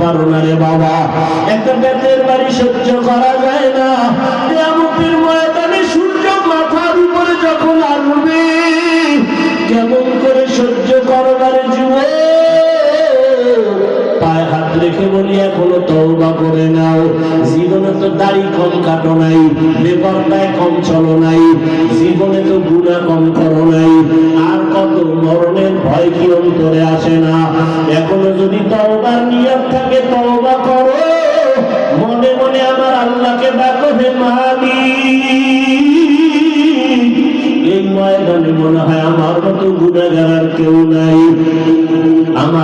পারো না রে বাবা। একটা বেতের বাড়ি সহ্য করা যায় না। কেয়ামতের ময়দানে সূর্য মাথার উপরে যখন আসবে কেমন করে সহ্য করবার যুবে পায়ে হাত রেখে বলি, এখনও দাড়ি কম কাটো নাই, বেপরদায় কম চলো নাই, জীবনে তো গুণা কম করো নাই। আর কত মরণের ভয় কি অন্তরে আসে না? এখনও যদি তওবার নিয়ত থাকে, তওবা করো। মনে মনে আমার আল্লাহকে ডাকো, হে মালিক এই ময়দানে মনে হয় আমার মতো গুণাগার কেউ নাই।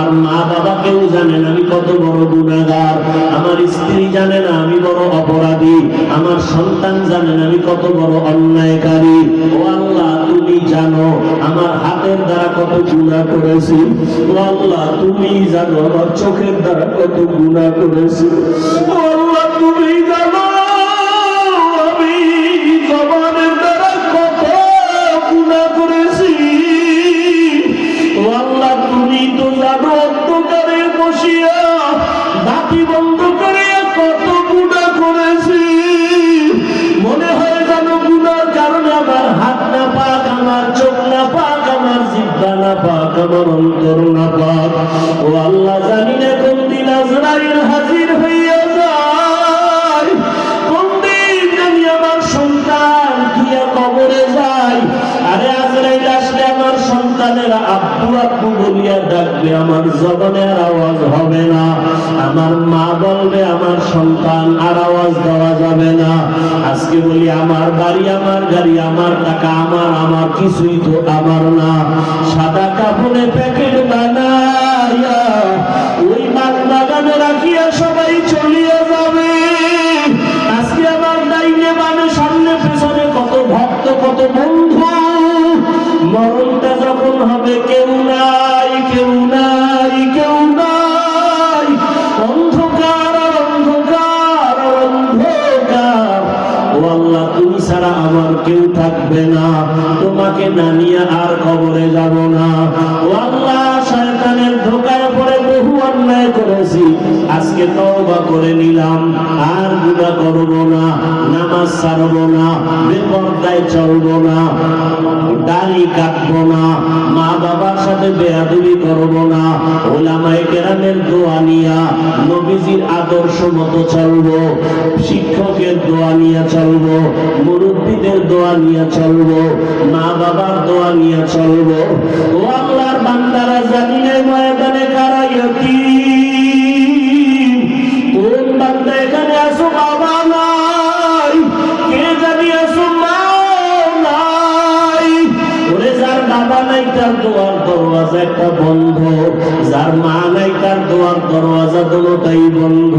আমার মা বাবা কেউ জানে না, আমি কত বড় গুণাগার। আমার স্ত্রী জানে না, আমি বড় অপরাধী। আমার সন্তান জানে না, আমি কত বড় অন্যায়কারী। ও আল্লাহ, তুমি জানো, আমার হাতের দ্বারা কত গুণা করেছি। ও আল্লাহ, তুমি জানো, আমার চোখের দ্বারা কত গুণা করেছি। ও আল্লাহ, তুমি জানো সন্তানের আব্বু আব্বু বলিয়া ডাকবে, আমার জবনের আওয়াজ হবে না। আমার মা বলবে, আমার সন্তান আর আওয়াজ দেওয়া যাবে না। আজকে বলি, আমার বাড়ি, আমার গাড়ি, আমার টাকা, আমার আমার কিছুই তো আমার না। সাদা কাপড়ে প্যাকেট বানাইয়া ওলামায়ে কেরামের দোয়া নিয়া নবীজির আদর্শ মতো চলবো, শিক্ষকের দোয়া নিয়ে মুরব্বীদের দোয়া নিয়ে মা বাবার দোয়া নিয়ে চলবো। ও আল্লাহর বান্দারা জানি ময়দানে কারা ইয়তীম কোন বান্দা এখানে আসো বাবা দরওয়াজা একটা বন্ধ, যার মা নাই তার দোয়ার দরওয়াজা দুটাই বন্ধ।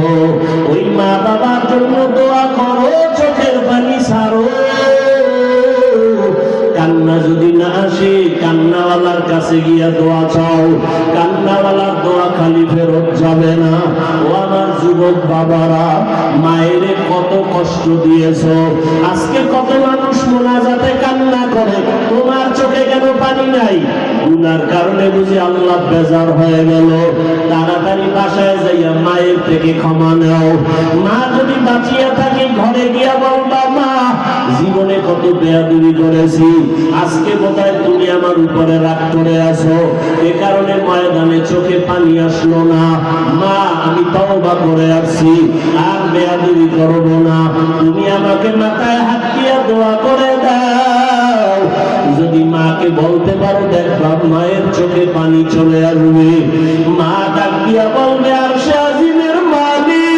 ওই মা বাবার জন্য দোয়া করো, চোখের পানি সারো কান্না যদি না আসে, কান্নাওয়ালার কাছে গিয়া দোয়া চাও। কান্নাওয়ালার দোয়া খালি ফেরত যাবে না। যুবক বাবারা, মায়ের কত কষ্ট দিয়েছ? আজকে কত মানুষ মোনাজাতে কান্না করে, তোমার চোখে কেন পানি নাই? গুনার কারণে বুঝি আল্লাহ বেজার হয়ে গেল। তাড়াতাড়ি বাসায় যাইয়া মায়ের থেকে ক্ষমা নাও। মা যদি বাঁচিয়া থাকে, ঘরে গিয়া বলবা, মা, জীবনে কত বেয়াদুরি করেছি। আজকে বোধহয় তুমি আমার উপরে রাগ করে আছো? এ কারণে ময়দানে চোখে পানি আসলো না। মা, আমি তাও তওবা করে আসছি, আর বেয়াদুরি করব না। তুমি আমাকে মাথায় হাত দিয়া দোয়া করে দাও। যদি মাকে বলতে পারো দেখবা মায়ের চোখে পানি চলে আসবে। মা ডাক দিয়া বলবে, আর সে আজিমের মালিক।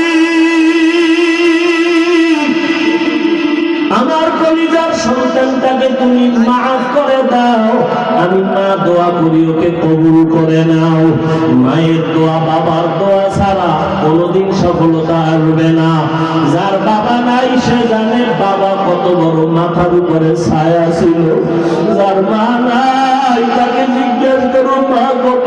আমার কলিজার সন্তানটাকে তুমি মাফ করে দাও। দোয়া করি, ওকে কবুল করে নাও। মায়ের দোয়া, বাবার দোয়া ছাড়া কোনোদিন সফলতা আসবে না। যার বাবা নাই, সে জানে বাবা কত বড় মাথার উপরে ছায়া ছিল। যার মা নাই, তাকে জিজ্ঞেস করো, মা কত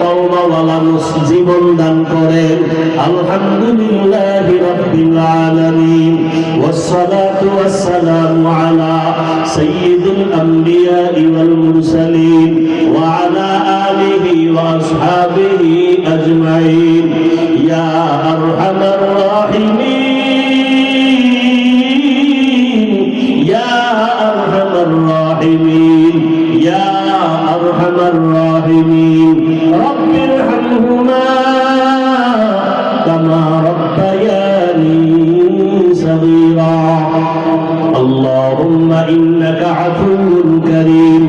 তওবাওয়ালা মুস- জীবন দান করেন আলহামদুলিল্লাহ রাব্বিল আলামিন والصلاة والسلام على سيد الأنبياء والمرسلين وعلى آله وأصحابه اللهم إنك عفو كريم.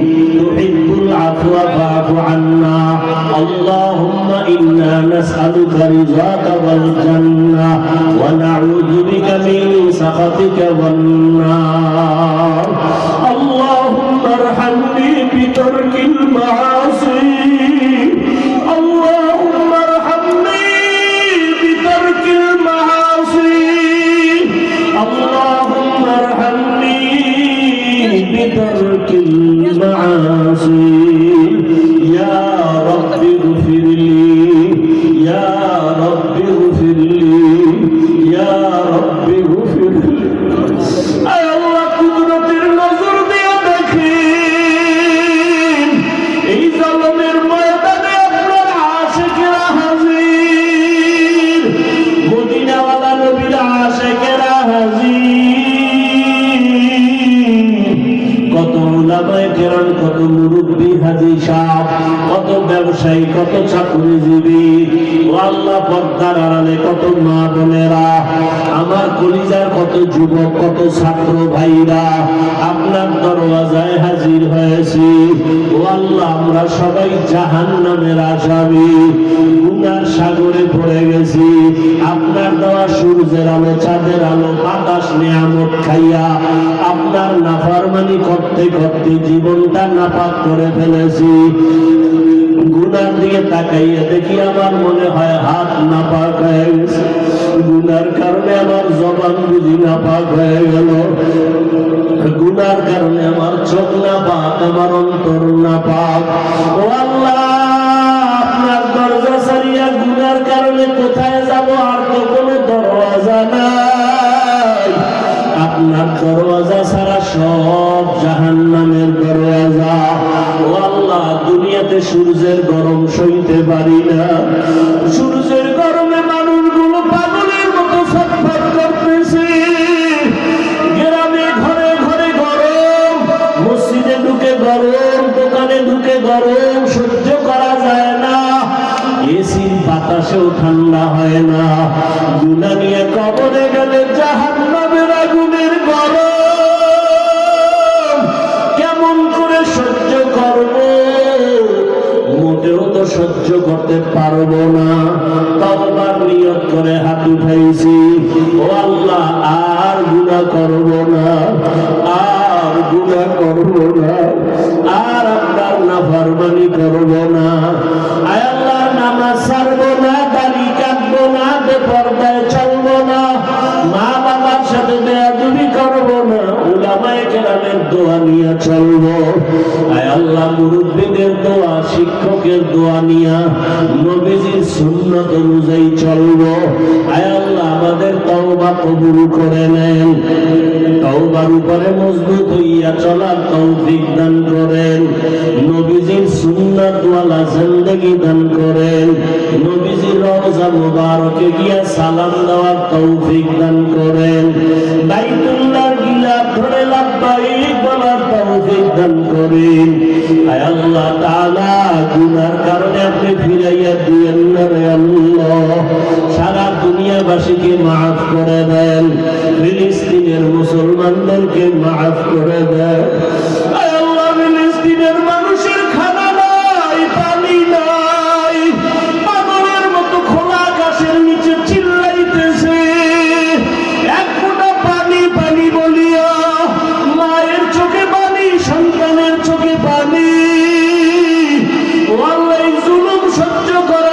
تحب العفو فاعف عنا. اللهم إنا نسألك رضاك والجنة. ونعوذ بك من سخطك والنار. اللهم ارحمني بترك المعاصي. পর্দার আড়ালে কত মা বোনেরা, আমার কলিজার কত যুবক, কত ছাত্র ভাইরা, আপনার দরওয়াজায় হাজির হয়েছি। ও আল্লাহ, আমরা সবাই জাহান নামের আসামি, গুনার সাগরে পড়ে গেছি। আপনার দেওয়া সূর্যের আলো, চাঁদের আলো, বাতাস, নিয়ামত খাইয়া আপনার নাফরমানি করতে করতে জীবনটা নাপাক করে ফেলেছি। গুনার দিকে তাকাইয়া দেখি আমার মনে হয় হাত নাপাক হয়ে গেছে। গুনার কারণে আমার জবান বুঝি নাপাক হয়ে গেল। গুনার কারণে আমার চোখ না পাক আমার অন্তর না পাক ও আল্লাহ, আপনার দরজা সারিয়া গুনার কারণে কোথায় যাব আর তো কোনো দরওয়াজা নাই। আপনার দরওয়াজা ছাড়া সব জাহান্নামের দুনিয়াতে সূর্যের গরম সইতে পারি না। সূর্যের গরমে মানুষগুলো পাগলের মতো ছটফট করতেছে। গ্রামে ঘরে ঘরে গরম, মসজিদে ঢুকে গরম, দোকানে ঢুকে গরম, সহ্য করা যায় না। এসির বাতাসেও ঠান্ডা হয় না। নিয়ে কবরে সহ্য করতে পারব না। তবার নিয়ত করে হাত উঠাইছি। ও আল্লাহ, আর গুণা করব না, আর গুণা করব না, আর আপনার না ফরমানি করব না। আয় নামাজ ছাড়বো না দাড়ি কাটবো না, বেপর্দায় চলবো না মা বাবার সাথে বেয়াদুবি করব না, উলামায়ে কেরামের দোয়া নিয়ে চলবো। আয় আল্লাহ, মুরব্বীদের দোয়া শিক্ষকের দোয়া নিয়া নবীজির সুন্নত অনুযায়ী চলবো। আয় আল্লাহ, আমাদের তওবা কবুল করে নেন। তওবার উপরে মজবুত হইয়া চলার তৌফিক দান করেন। নবীজির সুন্নাত ওয়ালা জিন্দেগি দান করেন। নবীজির রওজা মুবারকে গিয়া সালাম দেওয়ার তৌফিক দান করেন। বাইতুল্লাহর আল্লাহ তালা গুনার কারণে আপনি ফিরাইয়া দিয়েন না রে আল্লাহ। সারা দুনিয়াবাসীকে মাফ করে দেন। ফিলিস্তিনের মুসলমানদেরকে মাফ করে দেন। সহ্য করা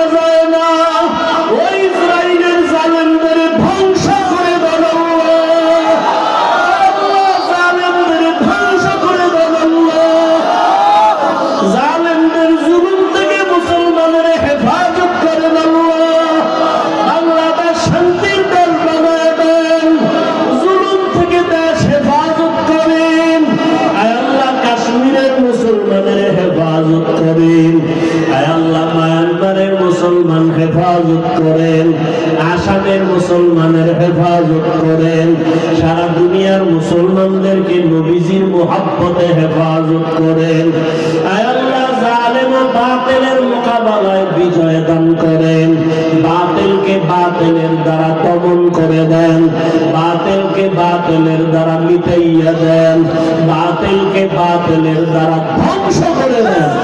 মুসলমান হেফাজত করেন, আসামের মুসলমানের হেফাজত করেন, সারা দুনিয়ার মুসলমানদেরকে নবীজির মোহাব্বতে হেফাজত করেন। বিজয় দান করেন। দ্বারা দমন করে দেন। বাতিলকে বাতিলের দ্বারা মিটাইয়া দেন। দ্বারা ধ্বংস করে দেন।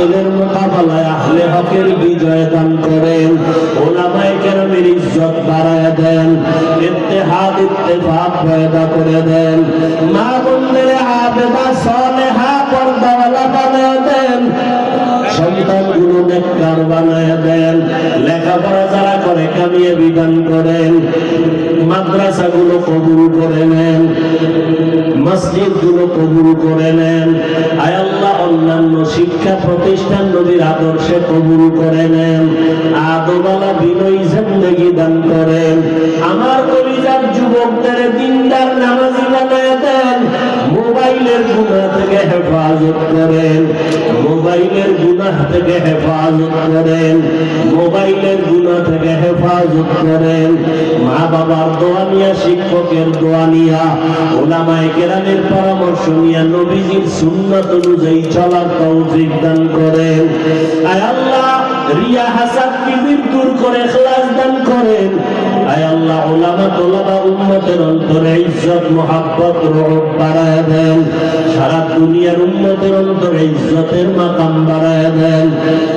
বাতিলের মোকাবেলায় আহলে হকের বিজয় দান করেন। ওলামায়ে কেরামের ইজ্জত বাড়ায় দেন। ইত্তেহাদ, ইত্তেফাক পয়দা করে দেন। মা বোনদের আবেদা সলেহা পর্দাওয়ালা বানায় দেন। সন্তানগুলো নেককার বানায় দেন। লেখাপড়া যারা করে কামিয়ে বিধান করেন। মাদ্রাসাগুলো কবুল করে নেন। মসজিদগুলো কবুল করে নেন। আয় আল্লাহ অন্যান্য শিক্ষা প্রতিষ্ঠান নদীর আদর্শে কবুল করে নেন। আদবালা বিনয়ী জিন্দগি দান করেন। আমার কলিজার যুবকদের দিনদার নামাজি বানায় দেন। মোবাইলের গুণা থেকে হেফাজত করেন। মোবাইলের গুনাহ থেকে হেফাজত করেন, মোবাইলের গুনাহ থেকে হেফাজত করেন। মা বাবার দোয়া নিয়া, শিক্ষকের দোয়া নিয়া ওলামায়ে কেরামের পরামর্শ নিয়া, নবীজির সুন্নাত অনুযায়ী চলার তৌফিক দান করেন। আয় আল্লাহ, রিয়া বিবির দূর করে খ্লাস দান করেন। আয় আল্লাহ ওলামা তোলাবা উম্মতের অন্তরে ইজ্জত, মোহাব্বত রূপ বাড়ায় দেন। সারা দুনিয়ার উম্মতের অন্তরে ইজ্জতের মাকাম বাড়ায় দেন।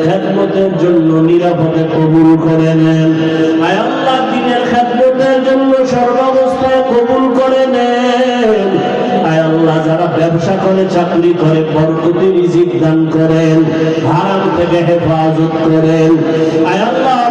খেদমতের জন্য নিরাপদে কবুল করে নেন। আয় আল্লাহ, দিনের খেদমতের জন্য সর্বাবস্থায় কবুল করে নেন। আয় আল্লাহ, যারা ব্যবসা করে, চাকরি করে বরকতি রিজিক দান করেন, হারাম থেকে হেফাজত করেন। আয় আল্লাহ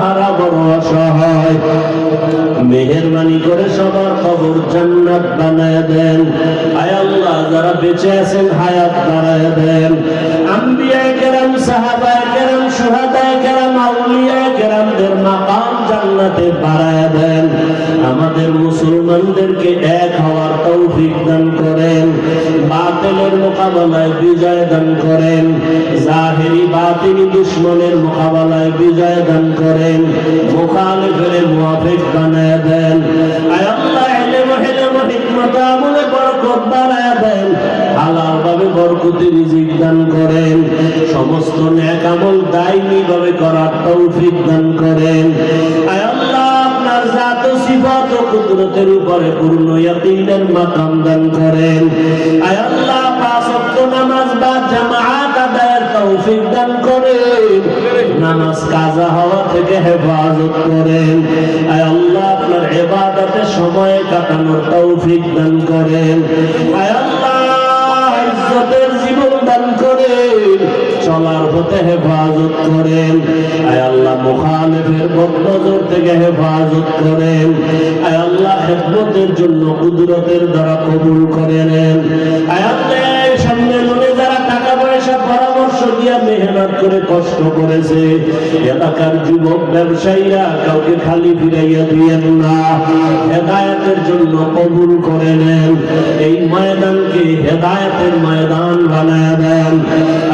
হারা মেহেরবানি করে সবার খবর জান্নাত বানায় দেন। আয় আল্লাহ, যারা বেঁচে আছেন হায়াত বাড়ায় দেন। আম্বিয়ায় কেরাম, সাহাবায় কেরাম, সুহাদায় কেরাম আউলিয়ায় কেরামদের মাকাম জান্নাতে বাড়ায় দেন। আমাদের মুসলমানদেরকে এক হওয়ার তৌফিক দান করেন, বাতিলের মোকাবেলায় বিজয় দান করেন, জাহেরি বাতিনি দুশ্মনের মোকাবেলায় বিজয় দান করেন, মুখালিফের মুআফিক বানায় দেন। বাড়ায় দেন। সমস্ত নেক আমল দায়নি ভাবে করার তৌফিক দান করেন। আয় কুদরতের উপরে পূর্ণ ইয়াকিনের মাকাম দান করেন। আয় আল্লাহ, পাঁচ ওয়াক্ত নামাজ বা জামাআত আদায়ের তৌফিক দান করেন। নামাজ কাজা হওয়া থেকে হেফাজত করেন। আয় আল্লাহ, আপনার ইবাদতে সময় কাটানোর তৌফিক দান করেন। আয় আল্লাহ খেদমতের জন্য কুদরতের দ্বারা কবুল করে নেন। এই সম্মেলনে যারা টাকা পয়সা, পরামর্শ দিয়া মেহনত করে কষ্ট করেছে, এলাকার যুবক ব্যবসায়ীরা কাউকে খালি ফিরাইয়া দিয়েন না। হেদায়তের জন্য কবুল করে নেন। এই ময়দানকে হেদায়তের ময়দান বানায় দেন।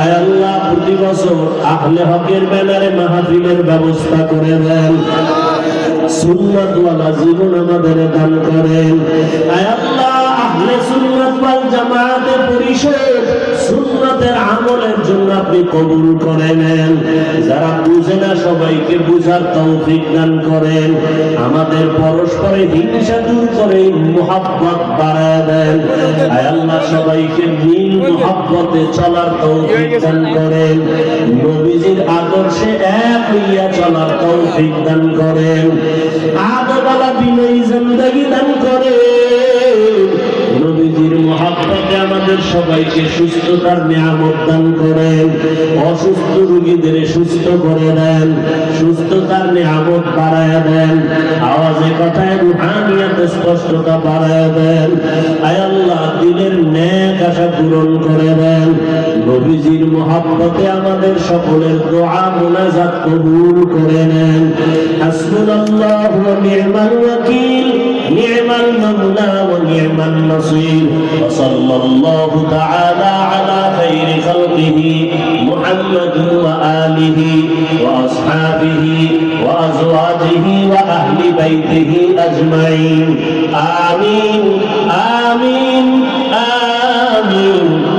আয় আল্লাহ, প্রতি বছর আহলে হকের ব্যানারে মাহফিলের ব্যবস্থা করে দেন। সুন্নাতওয়ালা জীবন আমাদের দান করেন। সুন্নাত আমাদের পরস্পরে হিংসা দূর করে মোহাব্বত বাড়ায় দেন। আল্লাহ, সবাইকে মিল মোহাব্বতে চলার তৌফিক দান করেন। হইয়া চলার তৌফিক দান করেন। আদবালা জিন্দগি দান করেন। নবীজির মহাব্বতে আমাদের সবাইকে সুস্থতার নিয়ামত দান করেন। অসুস্থ রোগীদের সুস্থ করে দেন, সুস্থতার নিয়ামত বাড়ায় দেন। আওয়াজে কথায় রুহানিয়াতে স্পষ্টতা বাড়ায় দেন। আয় আল্লাহ দিনের ন্যাক আশা পূরণ করে দেন। নবীজির মহাব্বতে আমাদের সকলের দোয়া মোনাজাত কবুল করে নেন হাসবুনাল্লাহু ওয়া নি'মাল ওয়াকিল নি'মাল মাওলা ওয়া নি'মান নাসির ওয়া সাল্লাল্লাহু তাআলা আলা খাইরি খালকিহি محمد وآله وأصحابه وأزواجه وأهل بيته أجمعين آمين آمين آمين